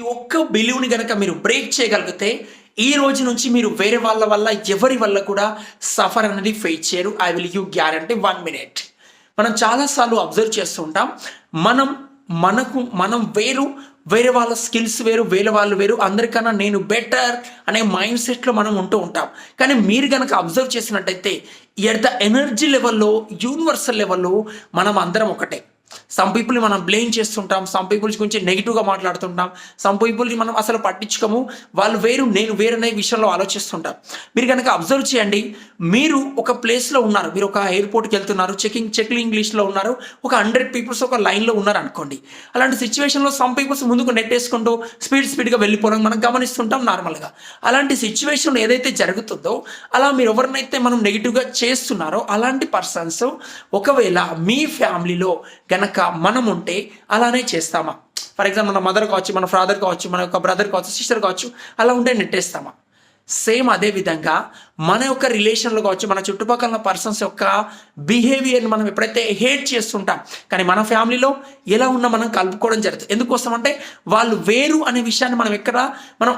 ఈ ఒక్క బిలీవ్ని గనక మీరు బ్రేక్ చేయగలిగితే ఈ రోజు నుంచి మీరు వేరే వాళ్ళ వల్ల ఎవరి వల్ల కూడా సఫర్ అనేది ఫేస్ చేయరు. I will you guarantee one minute మనం చాలాసార్లు అబ్జర్వ్ చేస్తుంటాం మనం మనకు మనం వేరు వేరే వాళ్ళ స్కిల్స్ వేరు వేరే వాళ్ళు వేరు అందరికన్నా నేను బెటర్ అనే మైండ్ సెట్లో మనం ఉంటూ ఉంటాం. కానీ మీరు కనుక అబ్జర్వ్ చేసినట్టయితే ఎట్ ద ఎనర్జీ లెవెల్లో యూనివర్సల్ లెవెల్లో మనం అందరం ఒకటే. సమ్ పీపుల్ని మనం బ్లేమ్ చేస్తుంటాం. సమ్ పీపుల్స్ గురించి నెగిటివ్గా మాట్లాడుతుంటాం. సమ్ పీపుల్ని మనం అసలు పట్టించుకోము. వాళ్ళు వేరు నేను వేరనే విషయంలో ఆలోచిస్తుంటాం. మీరు కనుక అబ్జర్వ్ చేయండి. మీరు ఒక ప్లేస్లో ఉన్నారు. మీరు ఒక ఎయిర్పోర్ట్కి వెళ్తున్నారు. చెకింగ్ చెక్లింగ్ ఇంగ్లీష్లో ఉన్నారు. ఒక హండ్రెడ్ పీపుల్స్ ఒక లైన్లో ఉన్నారు అనుకోండి. అలాంటి సిచ్యువేషన్లో సమ్ పీపుల్స్ ముందుకు నెట్టేసుకుంటూ స్పీడ్ స్పీడ్గా వెళ్ళిపోవడం మనం గమనిస్తుంటాం నార్మల్గా అలాంటి సిచ్యువేషన్ ఏదైతే జరుగుతుందో అలా మీరు ఎవరినైతే మనం నెగిటివ్గా చేస్తున్నారో అలాంటి పర్సన్స్ ఒకవేళ మీ ఫ్యామిలీలో గనక మనం ఉంటే అలానే చేస్తామా? ఫర్ ఎగ్జాంపుల్ మన మదర్ కావచ్చు మన ఫాదర్ కావచ్చు మన యొక్క బ్రదర్ కావచ్చు సిస్టర్ కావచ్చు అలా ఉంటే నెట్టేస్తామా? సేమ్ అదే విధంగా మన యొక్క రిలేషన్లో కావచ్చు మన చుట్టుపక్కల పర్సన్స్ యొక్క బిహేవియర్ని మనం ఎప్పుడైతే హేట్ చేస్తుంటాం కానీ మన ఫ్యామిలీలో ఎలా ఉన్నా మనం కలుపుకోవడం జరుగుతుంది. ఎందుకోసం అంటే వాళ్ళు వేరు అనే విషయాన్ని మనం ఎక్కడ మనం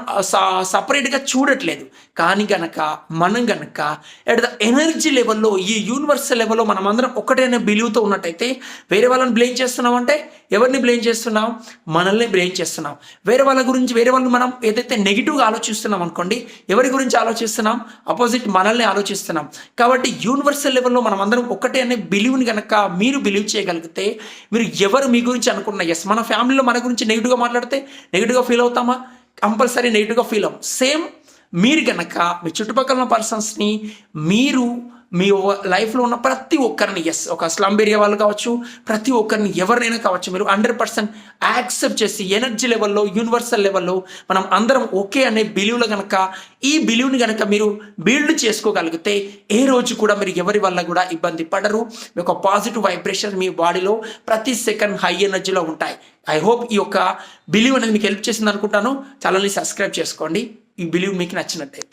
సపరేట్గా చూడట్లేదు. కానీ గనక మనం గనక ఎట్ ద ఎనర్జీ లెవెల్లో ఈ యూనివర్సల్ లెవెల్లో మనం అందరం ఒకటైన బిలీవ్తో ఉన్నట్టయితే వేరే వాళ్ళని బ్లేమ్ చేస్తున్నాం అంటే ఎవరిని బ్లేమ్ చేస్తున్నాం? మనల్ని బ్లేమ్ చేస్తున్నాం. వేరే వాళ్ళ గురించి వేరే వాళ్ళని మనం ఏదైతే నెగిటివ్గా ఆలోచిస్తున్నాం అనుకోండి ఎవరి గురించి ఆలోచిస్తున్నాం? అపోజిట్ మనల్ని ఆలోచిస్తున్నాం. కాబట్టి యూనివర్సల్ లెవెల్లో మనం అందరం ఒకటే అనే బిలీవ్ని కనుక మీరు బిలీవ్ చేయగలిగితే మీరు ఎవరు మీ గురించి అనుకున్న ఎస్ మన ఫ్యామిలీలో మన గురించి నెగిటివ్గా మాట్లాడితే నెగిటివ్గా ఫీల్ అవుతామా? కంపల్సరీ నెగిటివ్గా ఫీల్ అవ్వం. సేమ్ మీరు కనుక మీ చుట్టుపక్కల ఉన్న పర్సన్స్ని మీరు మీ లైఫ్లో ఉన్న ప్రతి ఒక్కరిని ఎస్ ఒక స్లమ్ ఏరియా వాళ్ళు కావచ్చు ప్రతి ఒక్కరిని ఎవరినైనా కావచ్చు మీరు హండ్రెడ్ పర్సెంట్ యాక్సెప్ట్ చేసి ఎనర్జీ లెవెల్లో యూనివర్సల్ లెవెల్లో మనం అందరం ఓకే అనే బిలీవ్లో కనుక ఈ బిలీవ్ని కనుక మీరు బిల్డ్ చేసుకోగలిగితే ఏ రోజు కూడా మీరు ఎవరి వల్ల కూడా ఇబ్బంది పడరు. మీ యొక్క పాజిటివ్ వైబ్రేషన్ మీ బాడీలో ప్రతి సెకండ్ హై ఎనర్జీలో ఉంటాయి. ఐ హోప్ ఈ యొక్క బిలీవ్ అనేది మీకు హెల్ప్ చేసింది అనుకుంటాను. ఛానల్ని సబ్స్క్రైబ్ చేసుకోండి. ఈ బిలీవ్ మీకు నచ్చినట్టయితే.